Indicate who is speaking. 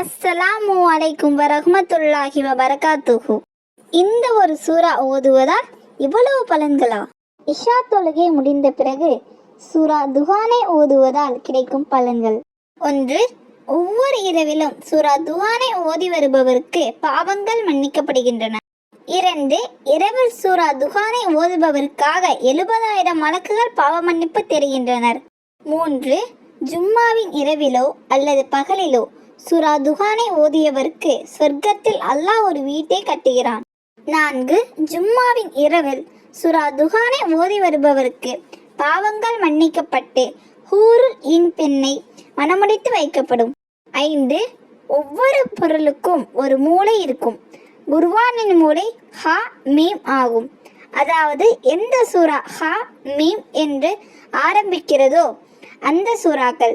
Speaker 1: அஸ்ஸலாமு அலைக்கும் வரஹமத்துல்லாஹி வபரகாத்துஹு. இந்த ஒரு சூரா ஓதுவதால் இவ்வளவு பலன்களா? இஷா தொழுகை முடிந்த பிறகு சூரா துஹானை ஓதுவதால் கிடைக்கும் பலன்கள். ஒன்று ஒவ்வொரு இரவிலும் சூரா துஹானை ஓதி வருபவருக்கு பாவங்கள் மன்னிக்கப்படுகின்றன. இரண்டு இரவில் சூரா துஹானை ஓதுபவருக்காக எழுபதாயிரம் மலக்குகள் பாவ மன்னிப்பு தெரிகின்றனர். மூன்று ஜும்மாவின் இரவிலோ அல்லது பகலிலோ சுரா துஹானை ஓதியவருக்கு சொர்க்கத்தில் அல்லாஹ் ஒரு வீட்டை கட்டுகிறான். நான்கு ஜும்மாவின் இரவில் சுரா துஹானை ஓதி வருபவருக்கு பாவங்கள் மன்னிக்கப்பட்டு ஹூருல் இன் பெண்ணை மனமுடித்து வைக்கப்படும். ஐந்து ஒவ்வொரு பொருளுக்கும் ஒரு மூளை இருக்கும். குர்வானின் மூளை ஹா மீம் ஆகும். அதாவது எந்த சூரா ஹா மீம் என்று ஆரம்பிக்கிறதோ அந்த சூறாக்கள்